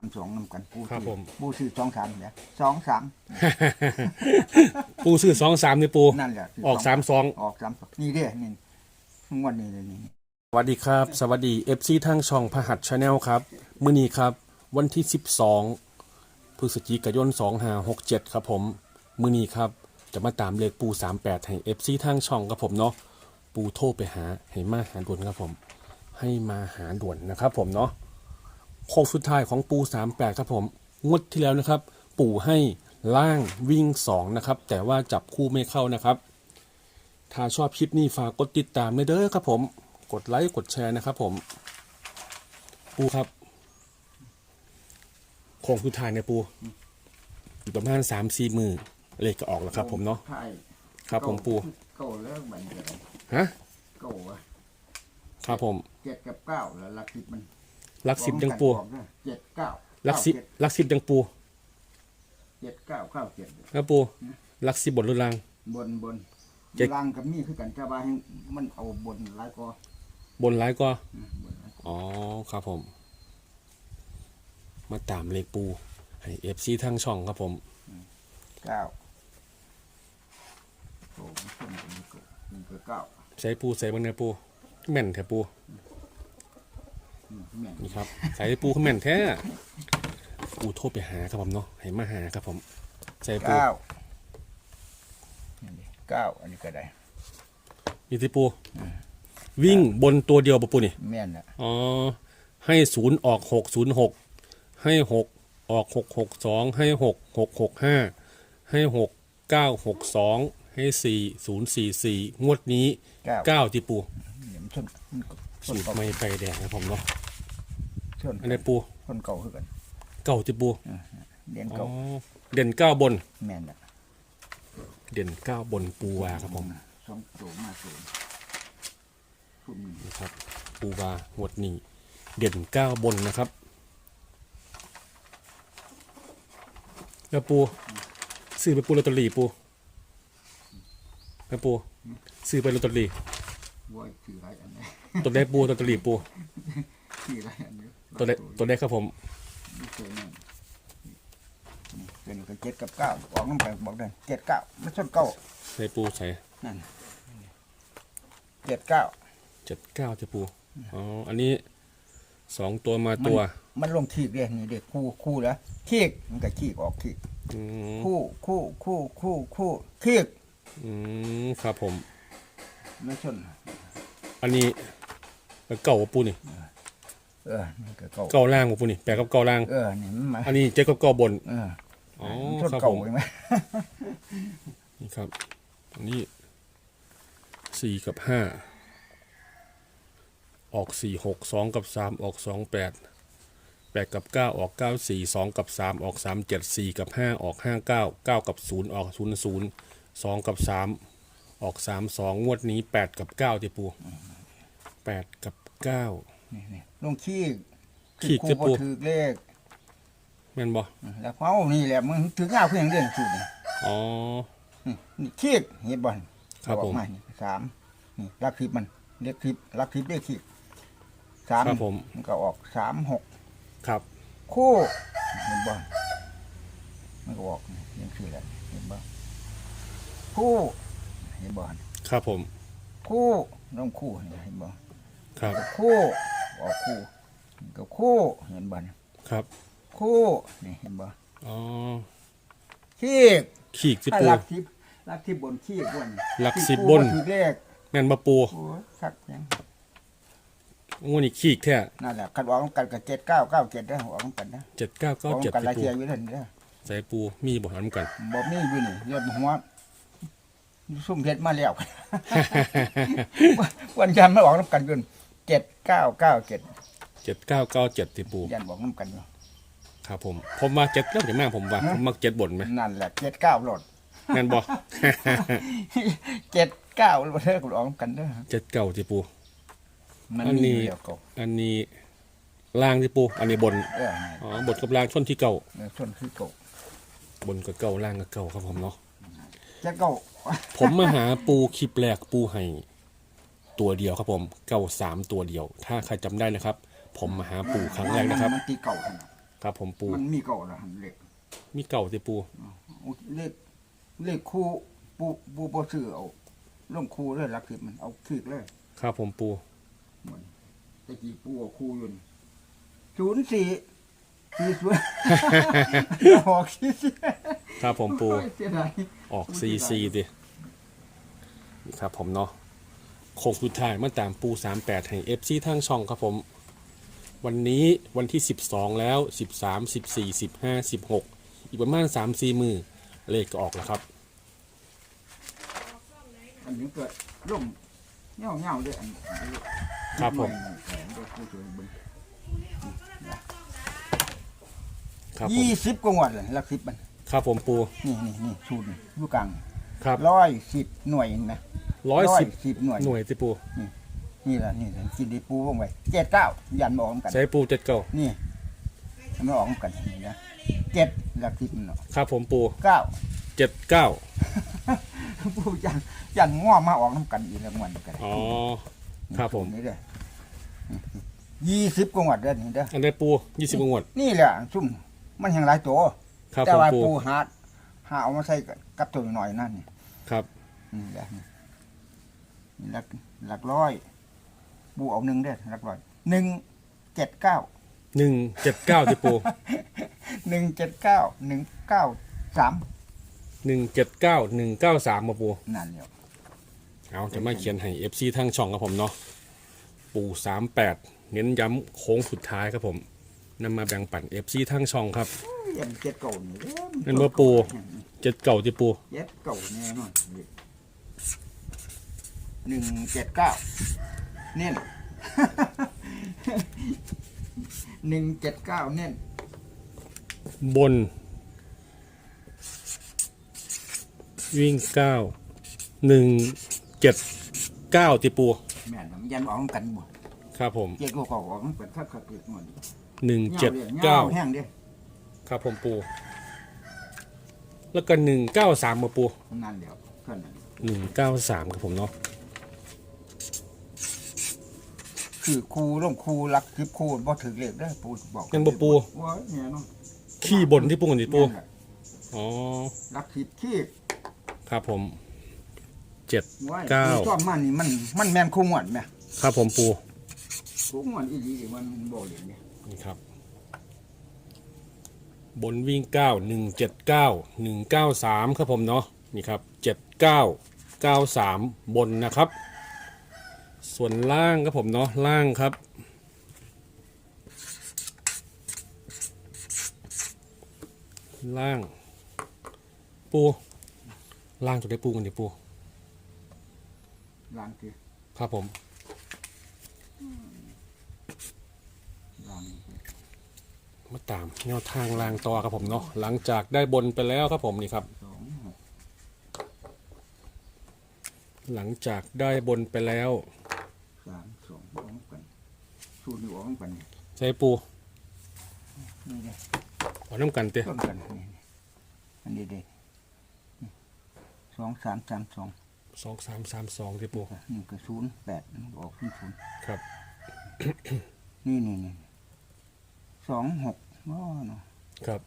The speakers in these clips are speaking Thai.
สามสองนำกันปูครับซื้อผม ปูซื้อสองสามเนี่ยสองสามปูซื้อสองสามนี่ปู นั่นแหละซื้ออกสามสอง ออกสามสองนี่เด้นี่งวดนี้เลยนี่ สวัสดีครับ สวัสดี FC ทางช่องพหัสชาแนลครับมื้อนี้ครับ วันที่ 12พฤศจิกายน2567 ครับผมมื้อนี้ครับ จะมาตามเลขปู 38ให้ FC ทางช่องครับผมเนาะปูโทรไปหาให้มาหาด่วนครับผม ให้มาหาด่วนนะครับผมเนาะ โค้งสุดท้ายของปู38ครับผมงวดที่แล้วนะครับ ปู่ให้ล่างวิ่ง2นะครับแต่ว่าจับคู่ไม่เข้านะครับ ถ้าชอบคลิปนี้ฝากกดติดตามเลยเด้อครับผม กดไลค์กดแชร์นะครับผม ปูครับโคงสุดท้ายเนี่ยปูอยู่ประมาณสามสี่มือเลขก็ออกแล้วครับ ผมเนาะใช่ Dạ. ครับ ผมปูเก้าแล้วบันเดียวฮะเก้าอะครับผมเจ็ดกับเก้าแล้วลักสิบมัน ลักสิบยังปูเจ็ดเก้าลักสิบลักสิบยังปูเจ็ดเก้าเก้าเจ็ดครับปูลักสิบบทรุนแรงบนบนเจ็ดล่างกับนี่คือกันจะว่าให้มันเอาบนหลายกว่าบนร้ายก็อืมบนหลายอ๋อครับผม มาตามเลขปูให้เอฟซีทั้งช่องครับผมเก้าโอ้มันขึ้นเป็นนี่ก็นี่ก็เก้าใช้ปูใส่บางเนื้อปูแม่นแท้ปูอืม แม่นนี่ครับใส่ปูเขาแม่นแท้ปูโทรไปหาครับผมเนาะให้มาหาครับผมใส่ปูเก้านี่ดิเก้าอันนี้ก็ได้นี่ที่ปู วิ่งบนตัวเดียวปะปูนี่แม่นอะอ๋อให้ศูนย์ออกหกศูนย์หกให้หกออกหกหกสองให้หกหกหกห้าให้หกเก้าหกสองให้สี่ศูนย์สี่สี่งวดนี้เก้าเก้าที่ปูเดี๋ยวมันชนมันก็ชนสูตรเก่าไม่ไปแดงครับผมเนาะ ชนอันนี้ปูชนเก่าคือกันเก้าที่ปูเด่นอ๋อเก่าเด่นเก้าบน แม่นอะเด่นเก้าบนปูวาครับผมสองตัวมาศูนย์คุณนะครับปูวางวดนี้เด่นเก้าบนนะครับแล้วปูซื้อไปปูลอตเตอรี่ปูแล้วปูซื้อไปลอตเตอรี่วัวคือไรอันนี้ตัวได้ปูลอตเตอรี่ปู คือไรอันนี้ ตัวได้ตัวได้ครับผมนี่ตัวนี้นี่ตัวนี้ก็เจ็ดกับเก้าออกน้ำไปบอกเลยเจ็ดเก้ามันชนเก้าได้ปูใส่นั่นเจ็ดเก้าเจ็ดเก้าจะปูอ๋ออันนี้สองตัวมาตัว มันลงขีกเลยนี่เด็กคู่คู่แล้วขีกมันก็ขีกออกขีกอืมคู่คู่คู่คู่คู่ขีกอืมครับผมไม่ชนอันนี้เก่าปูนี่ เออนี่ก็เก้าเก่าล่างปูนี่แปลกับเก่าล่าง เออนี่มันมาอันนี้เจ็ดกับเก่าบน เอออ๋อชนครับเก่าผม ใช่ไหม นี่ครับอันนี้สี่กับห้า ออกสี่หกสองกับสามออกสองแปดแปดกับเก้าออกเก้าสี่สองกับสามออกสามเจ็ดสี่กับห้าออกห้าเก้าเก้ากับศูนย์ออกศูนย์ศูนย์สองกับสามออกสามสองงวดนี้แปดกับเก้าที่ปูแปดกับเก้า นี่นี่ลงขีกขีกคู่จะบ่ปู ถือเลขแม่นบ่แล้วเขานี่แหละมึงถือง่าวเพียงเรื่องสูตรนี่อ๋อ นี่นี่ขีกเห็นบ่นครับผม ออกานี่สามนี่ลักคลิปมันเรียกคลิปลักคลิปเรียกขีกสามครับผม มันก็ออกสามหกครับคู่เห็นบ่มันก็ออกนี่ยังคืออะไรเห็นบ่คู่เห็นบ่ครับผม คู่น้องคู่เห็นบ่ ครับ คู่ ออกคู่มันก็คู่เห็นบ่ครับ คู่นี่เห็นบ่อ๋อขีกขีกที่ถ้าปูลักทิพลักทิพบนขีกบนลักสิบขีบนถือเลขแม่นบ่ปูโอ้ยสักยังงวดนี้ขีกแท้นั่นแหละคันออกกันกับเจ็ดเก้าเก้าเจ็ดได้ออกกันนะเจ็ดเก้าอเก้าอกเจ็ดกันหลายปูเทียอยู่นั่นเด้อใส่ปูมีบ่หันกัน บ่มีอยู่นี่ยอดหัวซุ่มเพชรมาแล้ว วันจันทร์มาออกน้ำกันกัน เจ็ดเก้าเก้าเจ็ดเจ็ดเก้าเก้าเจ็ดที่ปูยันบอกน้ำกันอยู่ครับผมผมมาเจ็ดแล้วถึงมากผมว่าผมมักเจ็ดบนไหมนั่นแหละเจ็ดเก้าโหลดแม่นบ่เจ็ดเก้าประเทศกูออกน้ำกันเด้อเจ็ดเก้าที่ปู มันอันมีนี้อยู่แล้วก็อันนี้ล่างที่ปู อันนี้บนเอออ๋อบนกับล่างชนที่เก่าเออชนคือโกะบนกับเก่าล่างกับเก่าครับผมเนาะ เจ็ดเก้าผมมาหาปูคลิปแรกปูให้ ตัวเดียวครับผมเก่าสามตัวเดียว ถ้าใครจำได้นะครับ ผมมาหาปูครั้งแรกนะครับ มันตีเก่าขนาดครับผมปูมันมีเก่าละหันเหล็กมีเก่าติปูเอาเลขเลขคู่ปูปูบ่ซื้อเอาลงคู่เลยหลักสิบมันเอาคลิกเลยครับผมปูเหมือนตะกี้ปูเอาคู่อยืนศูนย์สี่สี่ศูนย์ ออกสี่สี่ครับผมปูโอ้ยเสียดาย ออกซีซีดินี่ครับผมเนาะ โค้งสุดท้ายมาตามปู 38ให้เอฟซีทางช่องครับผม วันนี้วันที่ 12 แล้ว 13 14 15 16 อีกประมาณ 3-4 มือเลขก็ออกแล้วครับ อันนี้เกิดร่มเง่าเง่าๆด้วยอันนี้ครับผม แขนด้วยผู้ช่วยเบิ่งครับผมยี่สิบกว่าวัดเลยหลักสิบมัน ครับผมปูนี่นี่นี่สูตรนี่อยู่กลาง ครับ ร้อยสิบหน่วยนะร้อยสิบสิบหน่วยหน่วยติปูนี่แหละนี่กินได้ปูว่องไว้เจ็ดเก้ายันมาออกกันใช้ปูเจ็ดเก้านี่มันออกกันนี่นะเจ็ดหลักสิบมันเนาะครับผมปูเก้าเจ็ดเก้าปูยันยันง้อมาออกน้ำกันอีกแล้วมันกันอ๋อครับผมนี่เด้อยี่สิบกว่าวัดเด้อนี่เด้ออันได้ปูยี่สิบงวดนี่แหละซุ่มมันแห่งหลายตัวครับแต่ผมว่าปูปูหา หาเอามาใส่กับตัวหน่อยนั่นนี่ครับนี่แหละนี่หลักหลักร้อยปูเอาหนึ่งเด้อหลักร้อยหนึ่งเจ็ดเก้าหนึ่งเจ็ดเก้าติปูหนึ่งเจ็ดเก้าหนึ่งเก้าสามหนึ่งเจ็ดเก้าหนึ่งเก้าสามมาปูนั่นเดียวเอาจะมาเขียนให้ FC ทางช่องครับผมเนาะปูสามแปดเน้นย้ำโค้งสุดท้ายครับผมนำมาแบ่งปัน FC ทางช่องครับเย็นเจ็ดเก่านี่เด้อเป็นบ่ปู เจ็ดเก่าติปูเจ็ดเก่าแน่นอนหนึ่งเจ็ดเก้าเน้นหนึ่งเจ็ดเก้าเน้นบน วิ่งเก้าหนึ่งเจ็ดเก้าติปู แม่นมันยันออกกันบ่ครับผมเจ็ดก็ออกมันเป็นคักคักๆอีกหน่อยหนึ่งเงาเจ็ดเลยเก้าเงาแห้งเด้ครับผมปู แล้วก็หนึ่งเก้าสามมาปูนั่นเดียวเท่านั้นหนึ่งเก้าสามครับผมเนาะคือครูร่มครูรักทิพครูบ่ถึกเลขได้อปูบอกยังบ่ปูว่าเนี่ยเนาะขี้บนที่ปูกันติปูนั่นแหละอ๋อรักทิพขี้ครับผมเจ็ดไว้เก้าที่ชอบมันนี่มันมันแม่นคู่งวดแม่ครับผมปูคู่งวดอีหลีมันบ่เหรียญเนี่ยนี่ครับ บนวิ่งเก้าหนึ่งเจ็ดเก้าหนึ่งเก้าสามครับผมเนาะนี่ครับเจ็ดเก้าเก้าสามบนนะครับ ส่วนล่างครับผมเนาะล่างครับ ล่าง ปู ล่างตัวได้ปูกันดิปูล้างที่ครับผม ล้าง มาตามแนวทางล่างต่อครับผมเนาะหลังจากได้บนไปแล้วครับผมนี่ครับสองหกหลังจากได้บนไปแล้วสามสองออกกันสูตรอยู่ออกกันนี่ใช้ปูนี่เด้เอาน้ำกันเตะต้นกันนี่นี่อันนี้เด้นี่สองสามสามสองสองสามสามสองที่ปูนี่ก็ศูนย์แปดมันออกที่ศูนย์ครับ นี่นี่นี่ สองหกอ๋อเนาะครับ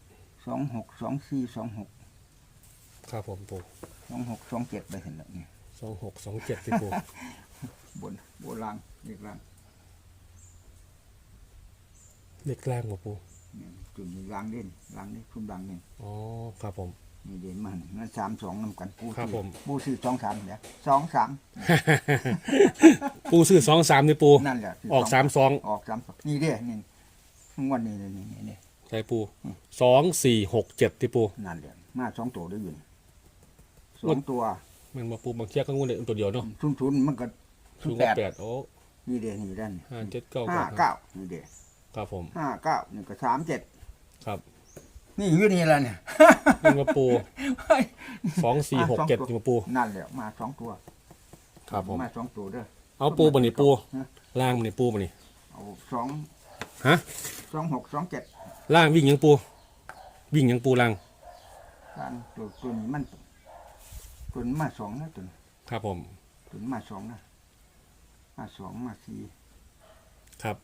สองหกสองสี่สองหกครับผมปูสองหกสองเจ็ดไปเห็นแล้วนี่สองหกสองเจ็ดที่ปูบนโบราณเรียกล่างเล็กล่างกว่าปูนี่จุดนี้ล่างเด่นล่างนี่คุ้มล่างนี่อ๋อครับผม นี่เด่นมันนั่นสามสองนำกันปูครับสี่ผม ปูสี่สองสามเดี๋ยวสองสามปูซื้อสองสามนี่ปูนั่นแหละออกสามสอง ออกสามสองนี่เด้นี่ งวดนี้นี่นี่นี่นี่ใช้ปูสองสี่หกเจ็ดที่ปูนั่นแหละมาสองตัวได้อยินสองตัว มันมาปูบางเทียก็งูเลยตัวเดียวเนาะชุนชุนๆมันก็ชูงแปดแปดโอ้นี่เด้นี่ด้านห้าเจ็ดเก้าห้าเก้านี่เด้ครับผมห้าเก้านี่ก็สามเจ็ดครับ นี่อยู่นี่แหละเนี่ยนี่มาปูสองสี่หกเจ็ดที่มาปูนั่นแหละมาสองตัว ครับผมมาสองตัวเด้อเอาปูบันนี่ปูฮะล่างบันนี่ปูบันนี่เอาสอง ฮะสองหกสองเจ็ดล่างวิ่งยังปู วิ่งยังปูล่าง การตัวตัวนี้มันตัวนี้มาสองนะตัวนี้ครับผม ตัวนี้มาสองนะมาสองมาสี่ครับ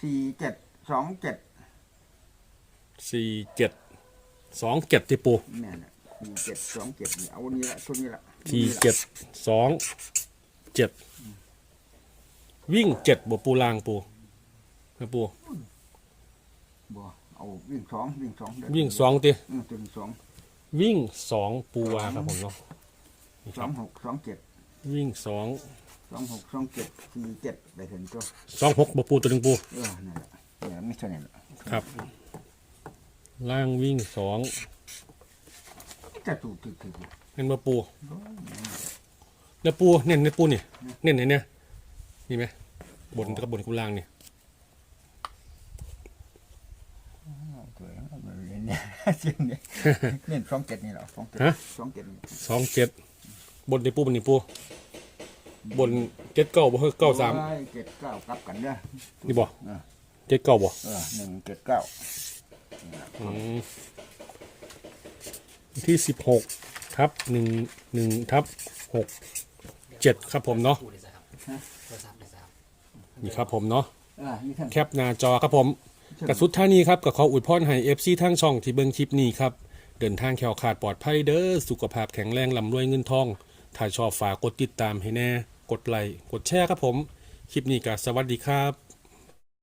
สี่เจ็ดสองเจ็ดสี่เจ็ดสองเจ็ดที่ปูแม่น่ะสี่เจ็ดสองเจ็ดนี่เอาอันนี้ละตัวนี้ละสี่เจ็ดสองเจ็ดวิ่งเจ็ดบ่ปูลางปู นะปูบ่เอาวิ่งสองวิ่งสองเด้วิ่งสองตีอืมตัวนี้สองวิ่งสองปูวาครับผมเนาะนี่สคอรับงหกสองเจ็ดวิ่งสองสองหกสองเจ็ดสี่เจ็ดไปถึงตัวสองหกบ่ปูตัวหนึ่งปูเออนั่นแหละเนี่ยไม่ใช่นี่นแหละครับ ล่างวิ่งสองจะถูกถูกถูกเน้นบ่ปูแล้วปูเน้นในปูนี่เน้นไหนเนี่ยนี่ไหมบนกับบนกุล่างนี่ ตัวเองเอามาเรียนเนี่ยเสียงเนี่ยเนี่ยสองเจ็ดนี่เหรอสองเจ็ดฮะ สองเจ็ดนี่สองเจ็ดบนในปูบนนี่ปูบนเจ็ดเก้าบ่เฮ้ยเก้าสามโอ้ยเจ็ดเก้ากลับกันเด้อนี่บ่เออเจ็ดเก้าบ่เออหนึ่งเจ็ดเก้าอืมที่สิบหกทับหนึ่งหนึ่งทับหกเจ็ดครับผมเนาะ พูดเลยสิครับโทรศัพท์เลยสิครับนี่ครับผมเนาะ เออนี่ท่านแคปหน้าจอครับผม กับสุดท่านี้ครับกับขออุดพรให้เอฟซีทางช่องที่เบิ่งคลิปนี้ครับ เดินทางแขวขาดปลอดภัยเด้อสุขภาพแข็งแรงลำรวยเงินทอง ถ้าชอบฝากกดติดตามให้แน่ กดไลค์กดแชร์ครับผม คลิปนี้ก็สวัสดีครับ